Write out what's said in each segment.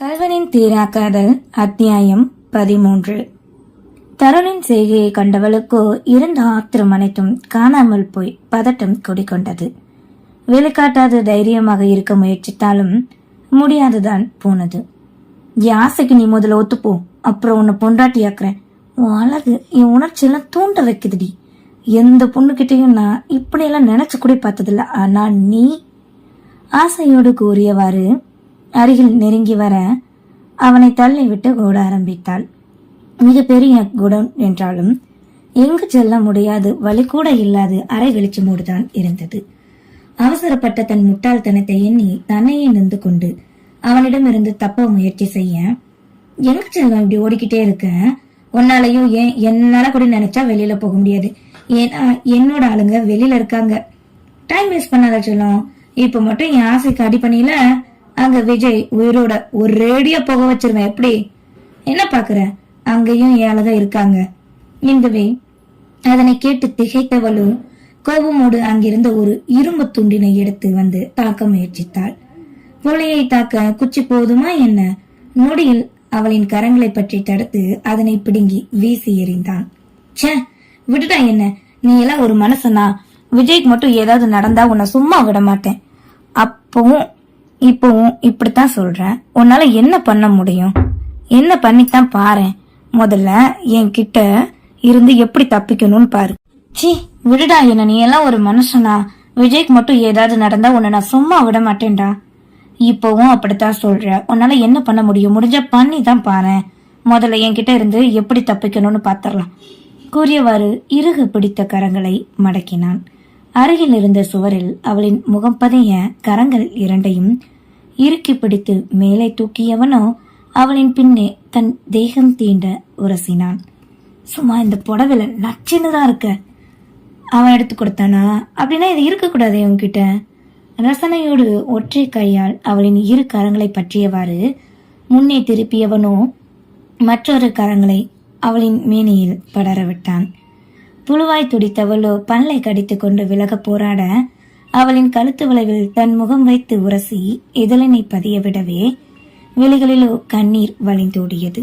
கல்வனின் தீராக்காதல் அத்தியாயம் பதிமூன்று. தருணின் செய்கையை கண்டவளுக்கோ இருந்த ஆத்திரம் அனைத்தும் காணாமல் போய் பதட்டம் குடிக்கொண்டது வெளிக்காட்டாத தைரியமாக இருக்க முயற்சித்தாலும் முடியாதுதான் போனது. என் ஆசைக்கு நீ முதல்ல ஒத்துப்போ. அப்புறம் உன்னை பொண்டாட்டியாக்குறேன். உன் அழகு என் உணர்ச்சியெல்லாம் தூண்ட வைக்குதுடி. எந்த பொண்ணுகிட்டையும் நான் இப்படியெல்லாம் நினைச்சு கூட பார்த்ததில்ல. ஆனா நீ? ஆசையோடு கூறியவாறு அருகில் நெருங்கி வர அவனை தள்ளிவிட்டு ஓட ஆரம்பித்தாள். மிகப்பெரிய குடம் என்றாலும் எங்கு செல்ல முடியாது வழி கூட இல்லாது அரை வெளிச்சமோடுதான் இருந்தது. அவசரப்பட்ட தன் முட்டாள்தனத்தை எண்ணி தன்னையே நின்று கொண்டு அவனிடமிருந்து தப்ப முயற்சி செய்ய எங்க செல்வம் இப்படி ஓடிக்கிட்டே இருக்க? உன்னாலையும் ஏன் என்னால கூட நினைச்சா வெளியில போக முடியாது. ஏன்னா என்னோட ஆளுங்க வெளியில இருக்காங்க. டைம் வேஸ்ட் பண்ணாத சொல்லும். இப்ப மட்டும் என் ஆசைக்கு அடி பண்ணில அங்க விஜய் உயிரோட ஒரு ரேடியோ போக வச்சிருவேன் எப்படி? என்ன பாக்குற? அங்கேயும் ஏழக இருக்காங்க. இந்துவே அதனை கேட்டு திகைத்தவளோ கோபமோடு அங்கிருந்த ஒரு இரும்பு துண்டினை எடுத்து வந்து தாக்க முயற்சித்தாள். புலையை தாக்க குச்சி போதுமா என்ன? நொடியில் அவளின் கரங்களை பற்றி தடுத்து அதனை பிடுங்கி வீசி எறிந்தான். ச்சே விட்டுட்டா என்ன? நீ எல்லாம் ஒரு மனசனா விஜய்க்கு மட்டும் ஏதாவது நடந்தா உன்னை சும்மா விட மாட்டேன். அப்பவும் இப்பவும் இப்படித்தான் சொல்றேன். உன்னால என்ன பண்ண முடியும்? என்ன பண்ணித்தான் பாரு. முதல்ல என்கிட்ட இருந்து எப்படி தப்பிக்கணும்னு பாரு. சி விடுடா என்ன நீ எல்லாம் ஒரு மனுஷனா? விஜய்க்கு மட்டும் ஏதாவது நடந்தா உன்னை நான் சும்மா விட மாட்டேன்டா. இப்பவும் அப்படித்தான் சொல்ற உன்னால என்ன பண்ண முடியும்? முடிஞ்ச பண்ணி தான் பாரு. முதல்ல என்கிட்ட இருந்து எப்படி தப்பிக்கணும்னு பாத்திரலாம். கூறியவாறு இறுகு பிடித்த கரங்களை மடக்கினான். அருகில் இருந்த சுவரில் அவளின் முகம் பதைய கரங்கள் இரண்டையும் இறுக்கி பிடித்து மேலே தூக்கியவனோ அவளின் பின்னே தன் தேகம் தீண்ட உரசினான். சும்மா இந்த புடவையில நச்சுன்னு தான் இருக்க. அவன் எடுத்து கொடுத்தானா? அப்படின்னா இது இருக்கக்கூடாது உன்கிட்ட. ரசனையோடு ஒற்றை கையால் அவளின் இரு கரங்களை பற்றியவாறு முன்னே திருப்பியவனோ மற்றொரு கரங்களை அவளின் மேனியில் படர விட்டான் புழுவாய் துடித்தவளோ பல்லை கடித்து கொண்டு விலக போராட அவளின் கழுத்து வளைவில் தன் முகம் வைத்து உரசி இதழனை பதிய விடவே விழிகளிலோ கண்ணீர் வழிந்தோடியது.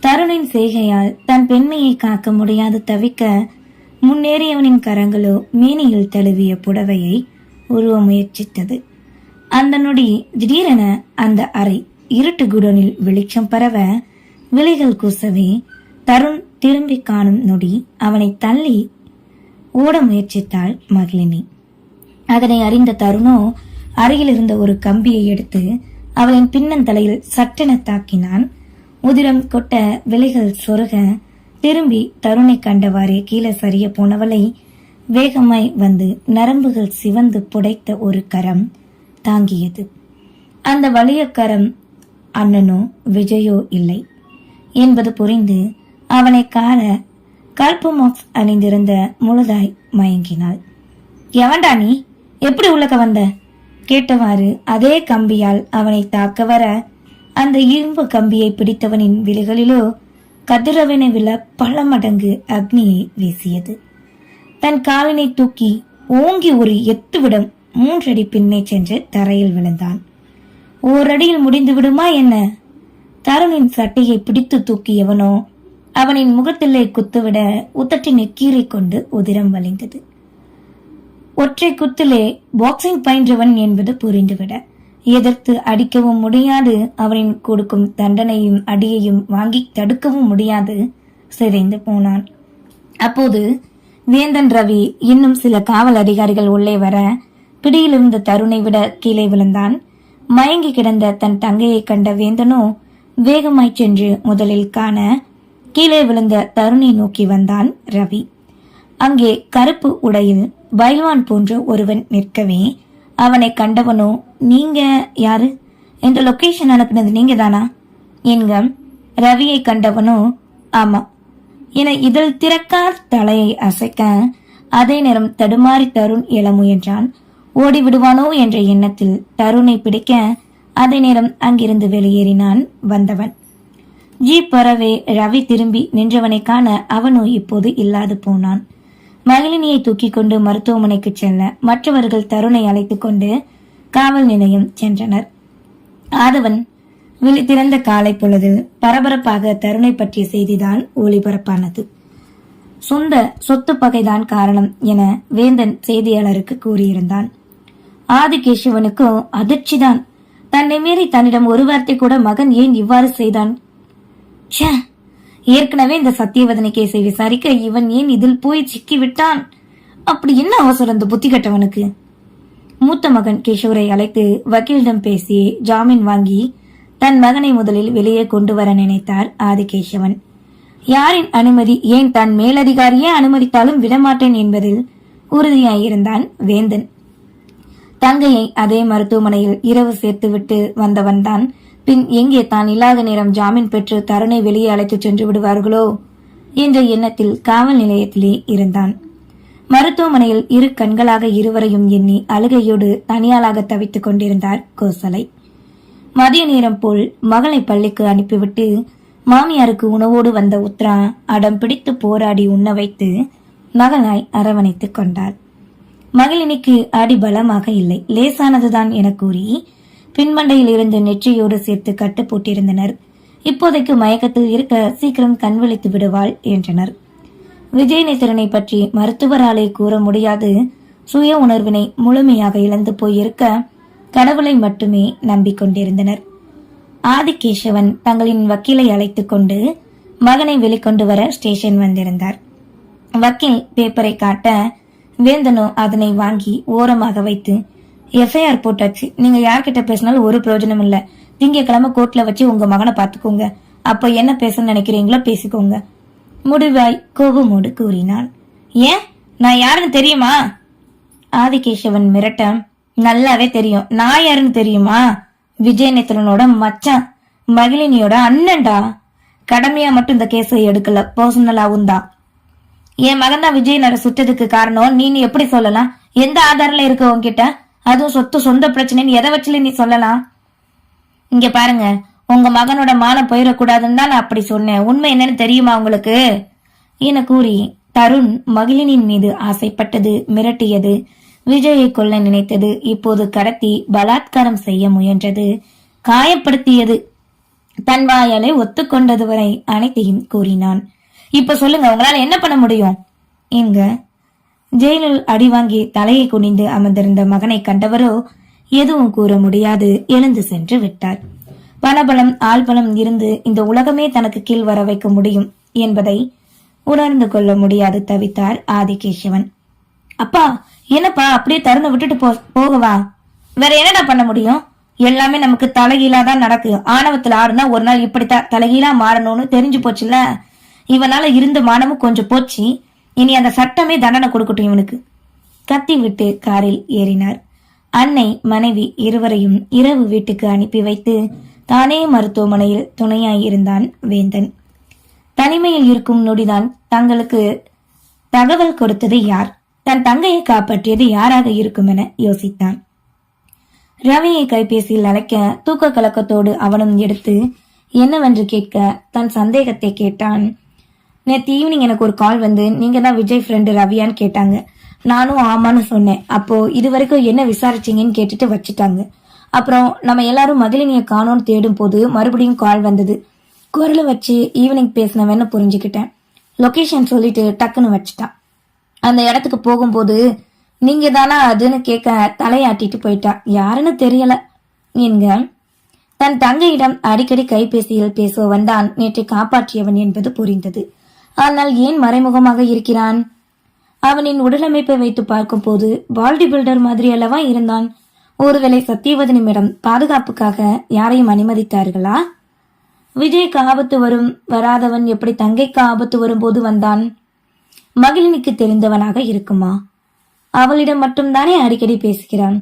தருணின் செய்கையால் தன் பெண்மையை காக்க முடியாது தவிக்க முன்னேறியவனின் கரங்களோ மேனியில் தழுவிய புடவையை உருவ முயற்சித்தது. அந்த நொடி திடீரென அந்த அறை இருட்டு குடனில் வெளிச்சம் பரவ விழிகள் கூசவே தருண் திரும்பி காணும் நொடி அவனை தள்ளி ஓட முயற்சித்தாள் மகிழினி அதனை அறிந்த தருணோ அருகில் இருந்த ஒரு கம்பியை எடுத்து அவளின் பின்னந்தலையில் சட்டென தாக்கினான். உதிரம் கொட்ட விலைகள் சொருக திரும்பி தருணை கண்டவாறே கீழே சரிய போனவளை வேகமாய் வந்து நரம்புகள் சிவந்து புடைத்த ஒரு கரம் தாங்கியது. அந்த வலிய கரம் அண்ணனோ விஜயோ இல்லை என்பது புரிந்து அவனை காண கல்பு மாக்ஸ் அணிந்திருந்த முழுதாய் மயங்கினாள். எவன்டா நீ? எப்படி உள்ளக்க வந்த? கேட்டவாறு அதே கம்பியால் அவனை தாக்க வர அந்த இரும்பு கம்பியை பிடித்தவனின் விழிகளிலோ கதிரவனை விழ பல மடங்கு அக்னியை வீசியது. தன் காலினை தூக்கி ஓங்கி ஒரு எத்துவிடம் மூன்றடி பின்னே சென்று தரையில் விழுந்தான். ஓரடியில் முடிந்து விடுமா என்ன? தருணின் சட்டையை பிடித்து தூக்கியவனோ அவனின் முகத்திலே குத்துவிட உத்தட்டினை நெக்கீரை கொண்டு உதிரம் வலிந்தது. ஒற்றை குத்திலே பாக்ஸிங் பயின்றவன் என்பது புரிந்துவிட எதிர்த்து அடிக்கவும் முடியாது அவனின் கொடுக்கும் தண்டனையும் அடியையும் வாங்கி தடுக்கவும் முடியாது சிதைந்து போனான். அப்போது வேந்தன் ரவி இன்னும் சில காவல் அதிகாரிகள் உள்ளே வர பிடியிலிருந்த தருணை விட கீழே விழுந்தான். மயங்கி கிடந்த தன் தங்கையை கண்ட வேந்தனோ வேகமாய் சென்று முதலில் காண கீழே விழுந்த தருணை நோக்கி வந்தான் ரவி. அங்கே கருப்பு உடையில் பைல்வான் போன்ற ஒருவன் நிற்கவே அவனை கண்டவனோ நீங்க யாரு? இந்த லொகேஷன் அனுப்பினது நீங்க தானா என்க ரவியை கண்டவனோ? ஆமா. என இதில் திறக்கார் தலையை அசைக்க அதே நேரம் தடுமாறி தருண் எழ முயன்றான். ஓடி விடுவானோ? என்ற எண்ணத்தில் தருணை பிடிக்க அதே நேரம் அங்கிருந்து வெளியேறினான் வந்தவன். ஜீப் வரவே ரவி திரும்பி நின்றவனை காண அவனோ இப்போது இல்லாது போனான். மகிழினியை தூக்கிக் கொண்டு மருத்துவமனைக்கு செல்ல மற்றவர்கள் தருணை அழைத்துக் கொண்டு காவல் நிலையம் சென்றனர். ஆதவன் விழித்திறந்த காலை பொழுதில் பரபரப்பாக தருணை பற்றிய செய்திதான் ஒளிபரப்பானது. சொந்த சொத்து பகைதான் காரணம் என வேந்தன் செய்தியாளருக்கு கூறியிருந்தான். ஆதிகேசவனுக்கோ அதிர்ச்சிதான். தன்னை மீறி தன்னிடம் ஒரு வார்த்தை கூட மகன் ஏன் இவ்வாறு செய்தான்? ச்சே. ஏற்கனவே இந்த சத்தியவதனை கேஸை விசாரிக்க இவன் ஏன் இதில் போய் சிக்கி விட்டான் அப்படி என்ன அவசரம் இந்த புத்தி கட்டவனுக்கு? மூத்த மகன் கிஷோரை அழைத்து வக்கீலிடம் பேசி ஜாமீன் வாங்கி தன் மகனை முதலில் வெளியே கொண்டு வர நினைத்தார் ஆதிகேசவன். யாரின் அனுமதி ஏன் தன் மேலதிகாரியே அனுமதித்தாலும் விடமாட்டேன் என்பதில் உறுதியாயிருந்தான் வேந்தன். தங்கையை அதே மருத்துவமனையில் இரவு சேர்த்துவிட்டு வந்தவன்தான் பின் எங்கே தான் இல்லாத நேரம் ஜாமீன் பெற்று தருணை வெளியே அழைத்துச் சென்று விடுவார்களோ என்ற எண்ணத்தில் காவல் நிலையத்திலே இருந்தான். மருத்துவமனையில் இரு கண்களாக இருவரையும் எண்ணி அழுகையோடு தனியாளாக தவித்துக் கொண்டிருந்தார் கோசலை. மதிய நேரம் போல் மகளை பள்ளிக்கு அனுப்பிவிட்டு மாமியாருக்கு உணவோடு வந்த உத்ரா அடம் பிடித்து போராடி உண்ண வைத்து மகனாய் அரவணைத்துக் கொண்டார் மகளினிக்கு அடி பலமாக இல்லை. லேசானதுதான் என கூறி பின்மண்டையில் இருந்து நெற்றியோடு சேர்த்து கட்டு போட்டிருந்தனர் இப்போதைக்கு மயக்கத்தில் இருக்க சீக்கிரம் கண் விழித்து விடுவாள் என்றனர். விஜயநேசரனை பற்றி மருத்துவராலே கூற முடியாது. சுய உணர்வினை முழுமையாக இழந்து போயிருக்க கடவுளை மட்டுமே நம்பிக்கொண்டிருந்தனர். ஆதிகேசவன் தங்களின் வக்கீலை அழைத்துக் கொண்டு மகனை வெளிக்கொண்டு வர ஸ்டேஷன் வந்திருந்தார். வக்கீல் பேப்பரை காட்ட வேந்தனோ அதனை வாங்கி ஓரமாக வைத்து எஃப்ஐஆர் போட்டாச்சு. நீங்க யார்கிட்ட பேசினாலும் ஒரு பிரயோஜனம் இல்ல. திங்கக்கிழமை கோர்ட்ல வச்சு உங்க மகனை பாத்துக்கோங்க அப்ப என்ன பேச நினைக்கிறீங்களோ பேசிக்கோங்க. முடிவாய் கோபமோடு கூறினான் ஏன்? நான் யாருன்னு தெரியுமா? ஆதிகேசவன் மிரட்ட நல்லாவே தெரியும். நான் யாருன்னு தெரியுமா? விஜயநேத்திரனோட மச்சான். மகிழினியோட அண்ணன்டா. கடமையா மட்டும் இந்த கேஸை எடுக்கல. பர்சனலாவும் தான். என் மகன் தான் விஜயநர சுட்டதுக்கு காரணம். நீ எப்படி சொல்லலாம்? எந்த ஆதாரில இருக்கு உன்கிட்ட? அதுவும் சொத்து சொந்த பிரச்சனைன்னு எதை வச்சுல நீ சொல்லலாம்? இங்க பாருங்க உங்க மகனோட மானம் போயிடக்கூடாதுன்னு தான் நான் அப்படி சொன்னேன். உண்மை என்னன்னு தெரியுமா உங்களுக்கு? என கூறி தருண் மகிழினின் மீது ஆசைப்பட்டது மிரட்டியது. விஜயை கொல்ல நினைத்தது. இப்போது கடத்தி பலாத்காரம் செய்ய முயன்றது. காயப்படுத்தியது. தன் வாயாலே ஒத்துக்கொண்டது வரை அனைத்தையும் கூறினான். இப்ப சொல்லுங்க உங்களால என்ன பண்ண முடியும்? எங்க ஜெயிலில் அடி வாங்கி தலையை குனிந்து அமர்ந்திருந்த மகனை கண்டவரோ எதுவும் கூற முடியாது. எழுந்து சென்று விட்டார். பணபலம் ஆள்பலம் இருந்து இந்த உலகமே தனக்கு கீழ் வர வைக்க முடியும் என்பதை உணர்ந்து கொள்ள முடியாது தவித்தார் ஆதிகேசவன். அப்பா என்னப்பா அப்படியே தருணை விட்டுட்டு போ போகவா? வேற என்னடா பண்ண முடியும்? எல்லாமே நமக்கு தலைகீழா தான் நடக்கு. ஆணவத்துல ஆடுனா ஒரு நாள் இப்படித்தான் தலைகீழா மாறணும்னு தெரிஞ்சு போச்சுல்ல? இவனால இருந்த மானமும் கொஞ்சம் போச்சு. இனி அந்த சட்டமே தண்டனை கொடுக்கட்டும் இவனுக்கு. கத்தி விட்டு காரில் ஏறினார். அன்னை மனைவி இருவரையும் இரவு வீட்டுக்கு அனுப்பி வைத்து தானே மருத்துவமனையில் துணையாயிருந்தான் வேந்தன். தனிமையில் இருக்கும் நொடிதான் தங்களுக்கு தகவல் கொடுத்தது யார்? தன் தங்கையை காப்பாற்றியது யாராக இருக்கும் என யோசித்தான். ரவியை கைபேசியில் அழைக்க தூக்க கலக்கத்தோடு அவனும் எடுத்து என்னவென்று கேட்க தன் சந்தேகத்தை கேட்டான் நேற்று ஈவினிங் எனக்கு ஒரு கால் வந்து நீங்க தான் விஜய் ஃப்ரெண்டு ரவியான்னு கேட்டாங்க. நானும் ஆமான்னு சொன்னேன். அப்போ இது வரைக்கும் என்ன விசாரிச்சீங்கன்னு கேட்டுட்டு வச்சுட்டாங்க. அப்புறம் நம்ம எல்லாரும் மகிழினியை காணோன்னு தேடும் போது மறுபடியும் கால் வந்தது. குரலை வச்சு ஈவினிங் பேசினவன்னு புரிஞ்சுக்கிட்டேன். லொக்கேஷன் சொல்லிட்டு டக்குன்னு வச்சுட்டான். அந்த இடத்துக்கு போகும்போது நீங்க தானா அதுன்னு கேட்க தலையாட்டிட்டு போயிட்டா. யாருன்னு தெரியல. என்க தன் தங்கையிடம் அடிக்கடி கைபேசியில் பேசுவவன் தான் நேற்றை காப்பாற்றியவன் என்பது புரிந்தது. ஆனால் ஏன் மறைமுகமாக இருக்கிறான்? அவனின் உடலமைப்பை வைத்து பார்க்கும்போது பால்டி பில்டர் மாதிரி அல்லவா இருந்தான். ஒருவேளை சத்தியவதனிடம் பாதுகாப்புக்காக யாரையும் அனுமதித்தார்களா? விஜய்க்கு ஆபத்து வரும் வராதவன் எப்படி தங்கைக்கு ஆபத்து வரும்போது வந்தான்? மகிழினிக்கு தெரிந்தவனாக இருக்குமா? அவளிடம் மட்டும்தானே அடிக்கடி பேசுகிறான்.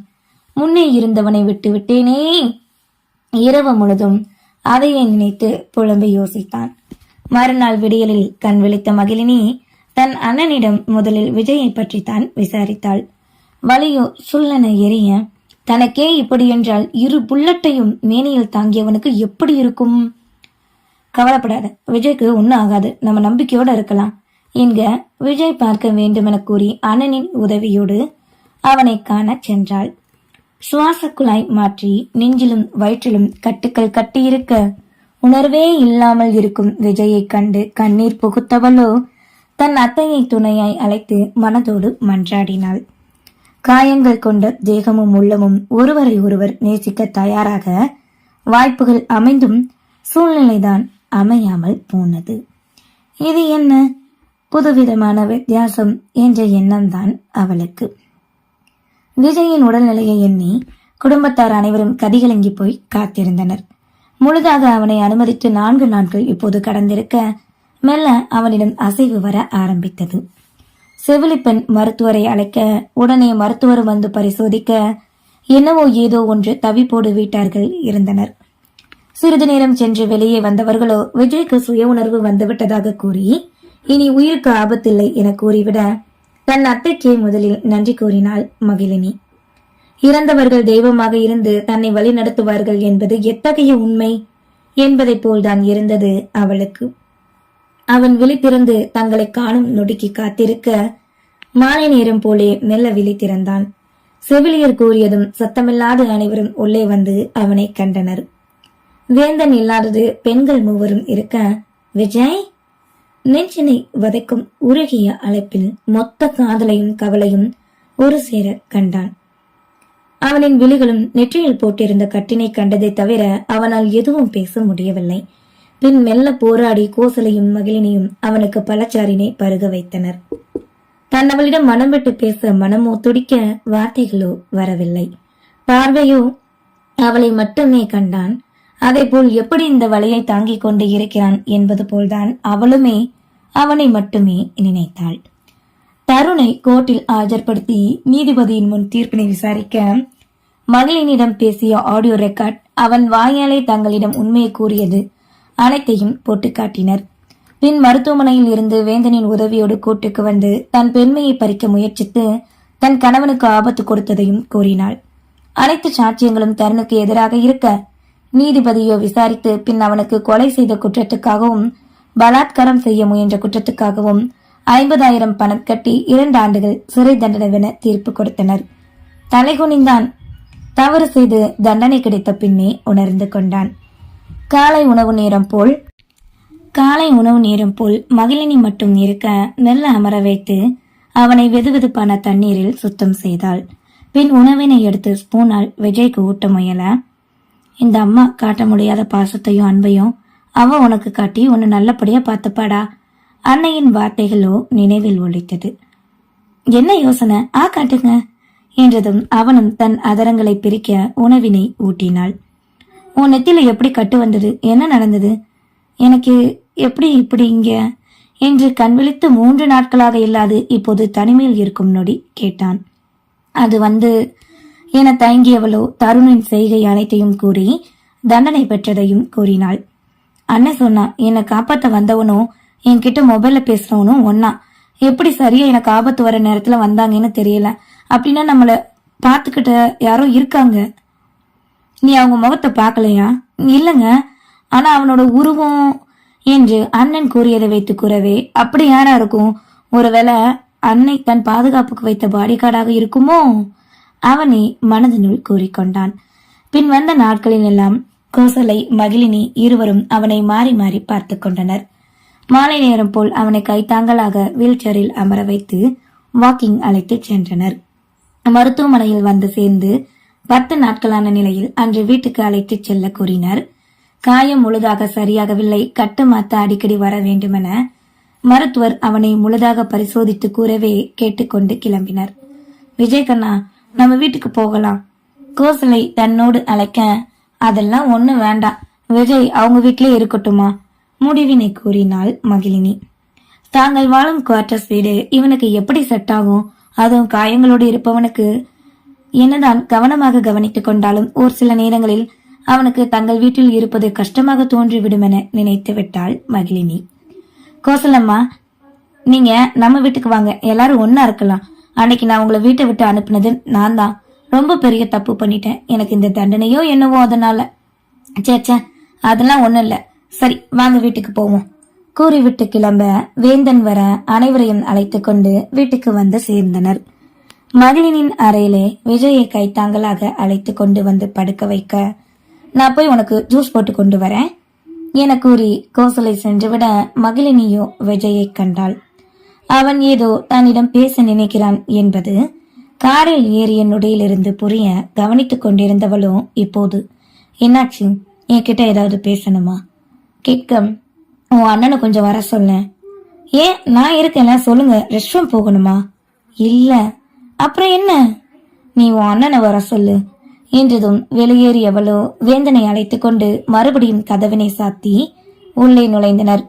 முன்னே இருந்தவனை விட்டு விட்டேனே. இரவு முழுதும் அதையே நினைத்து புலம்பி யோசித்தான். மறுநாள் விடியலில் கண் விழித்த மகிழினி தன் அண்ணனிடம் முதலில் விஜயை தான் விசாரித்தாள். வலியோ சுல்லன எரிய தனக்கே இப்படி என்றால் இரு புல்லட்டையும் மேனியில் தாங்கியவனுக்கு எப்படி இருக்கும்? கவலைப்படாத விஜய்க்கு ஒன்றும் ஆகாது. நம்ம நம்பிக்கையோட இருக்கலாம். என்க விஜய் பார்க்க வேண்டுமென கூறி அண்ணனின் உதவியோடு அவனை காண சென்றாள். சுவாச குழாய் மாற்றி நெஞ்சிலும் வயிற்றிலும் கட்டுக்கள் கட்டியிருக்க உணர்வே இல்லாமல் இருக்கும் விஜயைக் கண்டு கண்ணீர் புகுத்தவளோ தன் அத்தையை துணையாய் அழைத்து மனதோடு மன்றாடினாள். காயங்கள் கொண்ட தேகமும் உள்ளமும் ஒருவரை ஒருவர் நேசிக்க தயாராக வாய்ப்புகள் அமைந்தும் சூழ்நிலைதான் அமையாமல் போனது. இது என்ன? புதுவிதமான வித்தியாசம் என்ற எண்ணம்தான் அவளுக்கு. விஜயின் உடல்நிலையை எண்ணி குடும்பத்தார் அனைவரும் கதிகலங்கி போய் காத்திருந்தனர். முழுதாக அவனை அனுமதித்து நான்கு நாட்கள் இப்போது கடந்திருக்க மெல்ல அவனிடம் அசைவு வர ஆரம்பித்தது. செவிலிப்பெண் மருத்துவரை அழைக்க உடனே மருத்துவர் வந்து பரிசோதிக்க என்னவோ ஏதோ ஒன்று தவிப்போடு வீட்டார்கள் இருந்தனர். சிறிது நேரம் சென்று வெளியே வந்தவர்களோ விஜய்க்கு சுய உணர்வு வந்துவிட்டதாக கூறி இனி உயிருக்கு ஆபத்தில்லை என கூறிவிட தன் அத்தைக்கே முதலில் நன்றி கூறினாள் மகிழினி. இறந்தவர்கள் தெய்வமாக இருந்து தன்னை வழி நடத்துவார்கள் என்பது எத்தகைய உண்மை? என்பதைப் போல்தான் இருந்தது அவளுக்கு. அவன் விழித்திருந்து தங்களை காணும் நொடிக்கு காத்திருக்க மாலை நேரம் போலே மெல்ல விழித்திறந்தான் செவிலியர் கூறியதும் சத்தமில்லாத அனைவரும் உள்ளே வந்து அவனை கண்டனர். வேந்தன் இல்லாதது பெண்கள் மூவரும் இருக்க விஜய் நெஞ்சினை வதைக்கும் உருகிய அழைப்பில் மொத்த காதலையும் கவலையும் ஒரு சேர கண்டான். அவனின் விழிகளும் நெற்றியில் போட்டிருந்த கட்டினை கண்டதை தவிர அவனால் எதுவும் பேச முடியவில்லை. பின் மெல்ல போராடி கோசலையும் மகிழினியும் அவனுக்கு பழச்சாரினை பருக வைத்தனர். தன் அவளிடம் மனம் விட்டு பேச மனமோ துடிக்க வார்த்தைகளோ வரவில்லை. பார்வையோ அவளை மட்டுமே கண்டான். அதேபோல் எப்படி இந்த வலையை தாங்கிக் கொண்டு இருக்கிறான் என்பது போல்தான் அவளுமே அவனை மட்டுமே நினைத்தாள். தருணை கோர்ட்டில் ஆஜர்படுத்தி நீதிபதியின் முன் தீர்ப்பினை விசாரிக்க மகளினிடம் பேசிய ஆடியோ ரெக்கார்ட் அவன் வாயாலே தங்களிடம் உண்மையை கூறியது அனைத்தையும் போட்டு காட்டினர். பின் மருத்துவமனையில் இருந்து வேந்தனின் உதவியோடு கூட்டுக்கு வந்து தன் பெண்மையை பறிக்க முயற்சித்து தன் கணவனுக்கு ஆபத்து கொடுத்ததையும் கூறினாள். அனைத்து சாட்சியங்களும் தருணுக்கு எதிராக இருக்க நீதிபதியோ விசாரித்து பின் அவனுக்கு கொலை செய்த குற்றத்துக்காகவும் பலாத்காரம் செய்ய முயன்ற குற்றத்துக்காகவும் ஐம்பதாயிரம் பணம் கட்டி இரண்டு ஆண்டுகள் சிறை தண்டனைவென தீர்ப்பு கொடுத்தனர். தலைகுனிந்தான் தவறு செய்து தண்டனை கிடைத்த பின்னே உணர்ந்து கொண்டான். காலை உணவு நேரம் போல் காலை உணவு நேரம் போல் மகிழினி மட்டும் இருக்க மெல்ல அமர வைத்து அவனை வெதுவெதுப்பான தண்ணீரில் சுத்தம் செய்தாள். பின் உணவினை எடுத்து ஸ்பூனால் விஜய்க்கு ஊட்ட முயல இந்த அம்மா காட்ட முடியாத பாசத்தையும் அன்பையும் அவ உனக்கு காட்டி உன்னை நல்லபடியா பார்த்துப்பாடா. அன்னையின் வார்த்தைகளோ நினைவில் ஒழித்தது. என்ன யோசனை? ஆ காட்டுங்க என்றதும் அவனும் தன் அதரங்களை பிரிக்க உணவினை ஊட்டினாள். உன் நெத்தில எப்படி கட்டு வந்தது? என்ன நடந்தது? எனக்கு எப்படி இப்படி இங்க? என்று கண் விழித்து மூன்று நாட்களாக இல்லாது இப்போது தனிமையில் இருக்கும் நொடி கேட்டான். அது வந்து என தயங்கியவளோ தருணின் செய்கை அனைத்தையும் கூறி தண்டனை பெற்றதையும் கூறினாள். அண்ணன் சொன்னா என்னை காப்பாற்ற வந்தவனோ என்கிட்ட மொபைல்ல பேசுறவனும் ஒன்னா எப்படி சரியா எனக்கு ஆபத்து வர நேரத்துல வந்தாங்கன்னு தெரியல. அப்படின்னா நம்மள பாத்துக்கிட்ட யாரோ இருக்காங்க. நீ அவங்க முகத்தை பார்க்கலையா? இல்லைங்க. ஆனா அவனோட உருவம் என்று அண்ணன் கூறியதை வைத்து கூறவே அப்படி யாரா இருக்கும்? ஒருவேளை அன்னை தன் பாதுகாப்புக்கு வைத்த பாடிகார்டாக இருக்குமோ? அவனை மனதினுள் கூறிக்கொண்டான். பின் வந்த நாட்களில் எல்லாம் கோசலை மகிழினி இருவரும் அவனை மாறி மாறி பார்த்து கொண்டனர். மாலை நேரம் போல் அவனை கைத்தாங்கலாக வீல் சேரில் அமர வைத்து வாக்கிங் அழைத்துச் சென்றனர். மருத்துவமனையில் வந்து சேர்ந்து பத்து நாட்களான நிலையில் அன்று வீட்டுக்கு அழைத்துச் செல்ல கூறினர். காயம் முழுதாக சரியாகவில்லை கட்டு மாத்த அடிக்கடி வர வேண்டுமென மருத்துவர் அவனை முழுதாக பரிசோதித்து கூறவே கேட்டுக்கொண்டு கிளம்பினர். விஜய் கண்ணா நம்ம வீட்டுக்கு போகலாம். கோசலை தன்னோடு அழைக்க அதெல்லாம் ஒண்ணு வேண்டாம். விஜய் அவங்க வீட்லயே இருக்கட்டுமா? முடிவினை கூறினாள் மகிழினி. தாங்கள் வாழும் குவார்டர்ஸ் வீடு இவனுக்கு எப்படி செட் ஆகும்? அதுவும் காயங்களோடு இருப்பவனுக்கு. என்னதான் கவனமாக கவனித்துக் கொண்டாலும் ஒரு சில நேரங்களில் அவனுக்கு தங்கள் வீட்டில் இருப்பது கஷ்டமாக தோன்றிவிடும் என நினைத்து விட்டாள் மகிழினி. கோசலம்மா நீங்க நம்ம வீட்டுக்கு வாங்க. எல்லாரும் ஒன்னா இருக்கலாம். அன்னைக்கு நான் உங்களை வீட்டை விட்டு அனுப்புனது நான் தான் ரொம்ப பெரிய தப்பு பண்ணிட்டேன். எனக்கு இந்த தண்டனையோ என்னவோ அதனால. ச்சே அதெல்லாம் ஒன்றும் இல்லை. சரி வாங்க வீட்டுக்கு போவோம். கூறிவிட்டு கிளம்ப வேந்தன் வர அனைவரையும் அழைத்து கொண்டு வீட்டுக்கு வந்து சேர்ந்தனர். மகளினின் அறையிலே விஜயை கைத்தாங்களாக அழைத்து கொண்டு வந்து படுக்க வைக்க நான் போய் உனக்கு ஜூஸ் போட்டு கொண்டு வரேன். என கூறி கோசலை சென்றுவிட மகளினியோ விஜயை கண்டாள். அவன் ஏதோ தன்னிடம் பேச நினைக்கிறான் என்பது காரில் ஏறிய நொடியிலிருந்து புரிய கவனித்துக் கொண்டிருந்தவளோ இப்போது என்னாச்சு? என்கிட்ட ஏதாவது பேசணுமா? கேட்க உன் அண்ணனை கொஞ்சம் வர சொல்லேன் ஏன்? நான் இருக்கேன்ல சொல்லுங்க. ரெஸ்ட் ரூம் போகணுமா? இல்ல. அப்புறம் என்ன? நீ உன் அண்ணனை வர சொல்லு. என்றதும் வெளியேறியவளோ வேந்தனை அழைத்து கொண்டு மறுபடியும் கதவினை சாத்தி உள்ளே நுழைந்தனர்.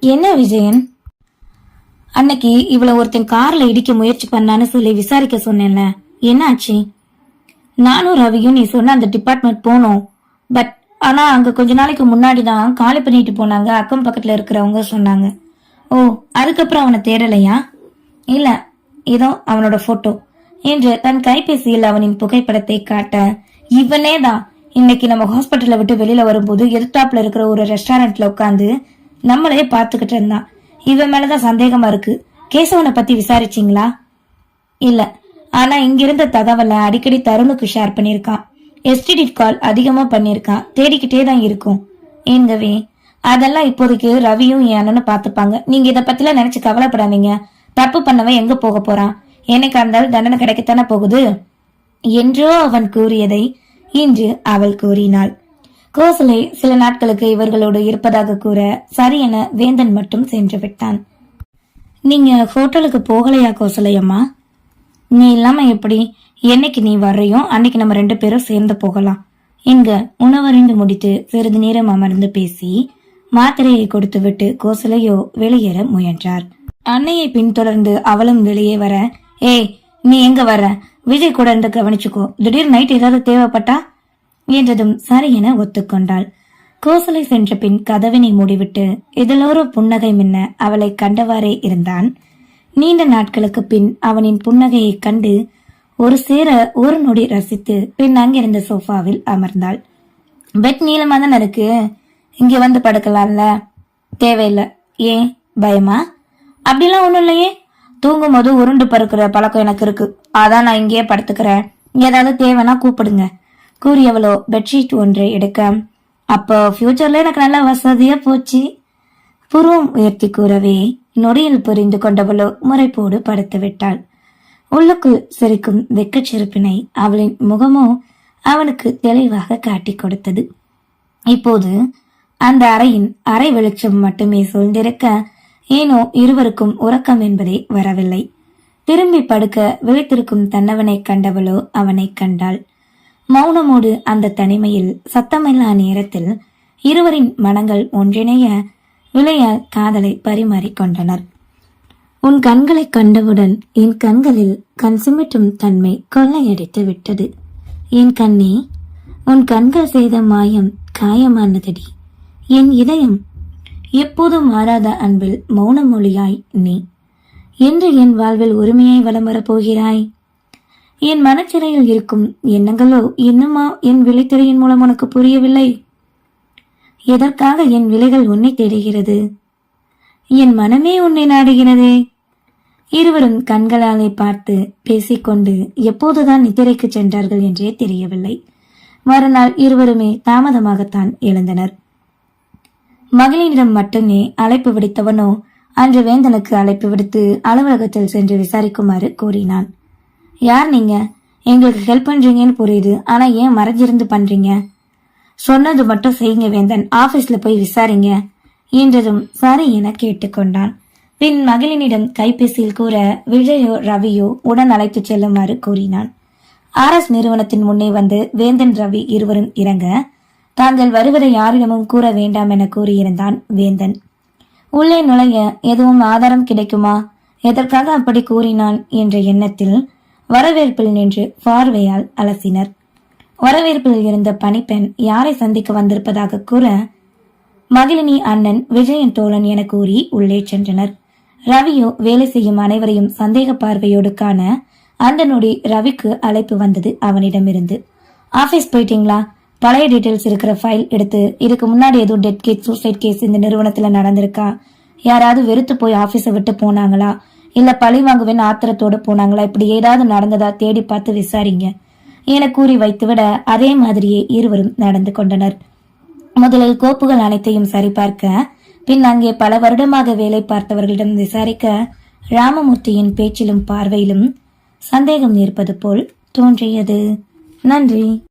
என்ன விஜயன்? அன்னைக்கு இவளை ஒருத்தன் கார்ல இடிக்க முயற்சி பண்ணான்னு சொல்லி விசாரிக்க சொன்னேன்ல. என்ன ஆச்சு? நானும் ரவியும் நீ சொன்ன அந்த டிபார்ட்மெண்ட் போனோம். பட் ஆனா அங்க கொஞ்ச நாளைக்கு முன்னாடி தான் காலி பண்ணிட்டு போனாங்க அக்கம் பக்கத்துல இருக்கிறவங்க சொன்னாங்க. ஓ அதுக்கப்புறம் அவனை தேடலையா? இல்ல இதோ அவனோட போட்டோ என்று தன் கைபேசியில் அவனின் புகைப்படத்தை காட்ட இவனே தான் இன்னைக்கு நம்ம ஹாஸ்பிட்டலை விட்டு வெளியில வரும்போது எதிர்த்தாப்புல இருக்கிற ஒரு ரெஸ்டாரண்ட்ல உட்காந்து நம்மளே பார்த்துக்கிட்டு இருந்தான். இவன் மேலதான் சந்தேகமா இருக்கு. கேசவனை பத்தி விசாரிச்சீங்களா? இல்ல. ஆனா இங்கிருந்த தகவலை அடிக்கடி தருணுக்கு ஷேர் பண்ணிருக்கான் எஸ்டிடி கால் அதிகமா பண்ணிருக்கான் தேடிக்கிட்டே தான் இருக்கும். ஏங்கவே அதெல்லாம் இப்போதைக்கு ரவியும் என் அண்ணனும் பாத்துப்பாங்க நீங்க இத பத்திலாம் நினைச்சு கவலைப்படாதீங்க. தப்பு பண்ணவன் எங்க போக போறான்? எனக்கு அந்த தண்டனை கிடைக்கத்தானே போகுது? என்றோ அவன் கூறியதை இன்று அவள் கூறினாள். கோசலை சில நாட்களுக்கு இவர்களோடு இருப்பதாக கூற சரியென வேந்தன் மட்டும் சென்று விட்டான். நீங்க ஹோட்டலுக்கு போகலையா கோசலையம்மா? நீ இல்லாம எப்படி என்னைக்கு நீ வர்றையோ அன்னைக்கு நம்ம ரெண்டு பேரும் சேர்ந்து போகலாம். இங்க உணவறிந்து முடித்து சிறிது நேரம் அமர்ந்து பேசி மாத்திரையை கொடுத்துவிட்டு கோசலையோ வெளியேற முயன்றார். அன்னையை பின்தொடர்ந்து அவளும் வெளியே வர ஏய் நீ எங்க வர்ற? விஜய் கூட இருந்து கவனிச்சுக்கோ. திடீர் நைட் ஏதாவது தேவைப்பட்டா? என்றதும் சரி என ஒத்துக்கொண்டாள். கோசலை சென்ற பின் கதவினை மூடிவிட்டு இதழோர புன்னகை மின்ன அவளை கண்டவாறே இருந்தான். நீண்ட நாட்களுக்கு பின் அவனின் புன்னகையைக் கண்டு ஒரு சேர ஒரு நொடி ரசித்து பின் அங்கிருந்த சோஃபாவில் அமர்ந்தாள். பெட் நீளமா தானே இருக்கு? இங்க வந்து படுக்கலாம்ல. தேவையில்லை. ஏன்? பயமா? அப்படிலாம் ஒன்றும் இல்லையே. தூங்கும் போது உருண்டு பருக்கிற பழக்கம் எனக்கு இருக்கு. அதான் நான் இங்கேயே படுத்துக்கிறேன். ஏதாவது தேவைன்னா கூப்பிடுங்க. கூறியவளோ பெட்ஷீட் ஒன்றை எடுக்க அப்போ ஃபியூச்சர்ல எனக்கு நல்ல வசதியா போச்சு. புருவம் உயர்த்தி கூறவே நொடியில் புரிந்து கொண்டவளோ முறைப்போடு படுத்து விட்டாள். உள்ளுக்குள் சிரிக்கும் வெக்கச் சிரிப்பினை அவளின் முகமோ அவனுக்கு தெளிவாக காட்டிக் கொடுத்தது. இப்போது அந்த அறையின் அறை வெளிச்சம் மட்டுமே சூழ்ந்திருக்க ஏனோ இருவருக்கும் உறக்கம் என்பதே வரவில்லை. திரும்பி படுக்க விழித்திருக்கும் தன்னவனை கண்டவளோ அவனை கண்டாள். மௌனமோடு அந்த தனிமையில் சத்தமில்லா நேரத்தில் இருவரின் மனங்கள் ஒன்றிணைய விளையால் காதலை பரிமாறிக்கொண்டனர் உன் கண்களை கண்டவுடன் என் கண்களில் கண் சிமிட்டும் தன்மை கொள்ளையடித்து விட்டது. என் கண்ணே உன் கண்கள் செய்த மாயம் காயமானதடி. என் இதயம் எப்போதும் மாறாத அன்பில் மௌன மொழியாய் நீ. என்று என் வாழ்வில் உரிமையை வலம் வரப் போகிறாய்? என் மனச்சிறையில் இருக்கும் எண்ணங்களோ இன்னுமா என் விழித்திரையின் மூலம் உனக்கு புரியவில்லை? எதற்காக என் விலைகள் உன்னை தேடுகிறது? என் மனமே உன்னை நாடுகிறதே. இருவரும் கண்களாலே பார்த்து பேசிக்கொண்டு எப்போதுதான் நித்திரைக்கு சென்றார்கள் என்றே தெரியவில்லை. மறுநாள் இருவருமே தாமதமாகத்தான் எழுந்தனர். மகளிரிடம் மட்டுமே அழைப்பு விடுத்தவனோ அன்று வேந்தனுக்கு அழைப்பு விடுத்து அலுவலகத்தில் சென்று விசாரிக்குமாறு கூறினான். யார் நீங்க? எங்களுக்கு ஹெல்ப் பண்றீங்கன்னு புரியுது. ஆனா ஏன் மறைஞ்சிருந்து பண்றீங்க? சொன்னது மட்டும் செய்யுங்க வேந்தன். ஆபீஸ்ல போய் விசாரிங்க என்றதும் சரி என கேட்டுக்கொண்டான். பின் மகளினிடம் கைபேசியில் கூற விஜயோ ரவியோ உடன் அழைத்துச் செல்லுமாறு கூறினான். ஆர்எஸ் நிறுவனத்தின் முன்னே வந்து வேந்தன் ரவி இருவரும் இறங்க தாங்கள் வருவதை யாரிடமும் கூற வேண்டாம் என கூறியிருந்தான் வேந்தன். உள்ளே நுழைய எதுவும் ஆதாரம் கிடைக்குமா? எதற்காக அப்படி கூறினான்? என்ற எண்ணத்தில் வரவேற்பில் நின்று பார்வையால் அலசினர். வரவேற்பில் இருந்த பணிப்பெண் யாரை சந்திக்க வந்திருப்பதாக கூற மகிழினி அண்ணன் விஜயன் தோழன் என கூறி உள்ளே சென்றனர். ரவியோ வேலை செய்யும் அனைவரையும் சந்தேக பார்வையோடு காண அந்த நொடி ரவிக்கு அழைப்பு வந்தது அவனிடமிருந்து. ஆபீஸ் போயிட்டீங்களா? பழைய டீட்டெயில்ஸ் இருக்கிற ஃபைல் எடுத்து இதுக்கு முன்னாடி எதுவும் டெட் கேஸ் சூசைட் கேஸ் இந்த நிறுவனத்தில் நடந்திருக்கா? யாராவது வெறுத்து போய் ஆபீஸை விட்டு போனாங்களா? இல்ல பழி வாங்குவேன் ஆத்திரத்தோடு போனாங்களா? இப்படி ஏதாவது நடந்ததா தேடி பார்த்து விசாரிங்க. என கூறி வைத்துவிட அதே மாதிரியே இருவரும் நடந்து கொண்டனர். முதலில் கோப்புகள் அனைத்தையும் சரிபார்க்க பின் அங்கே பல வருடமாக வேலை பார்த்தவர்களிடம் விசாரிக்க ராமமூர்த்தியின் பேச்சிலும் பார்வையிலும் சந்தேகம் இருப்பது போல் தோன்றியது. நன்றி.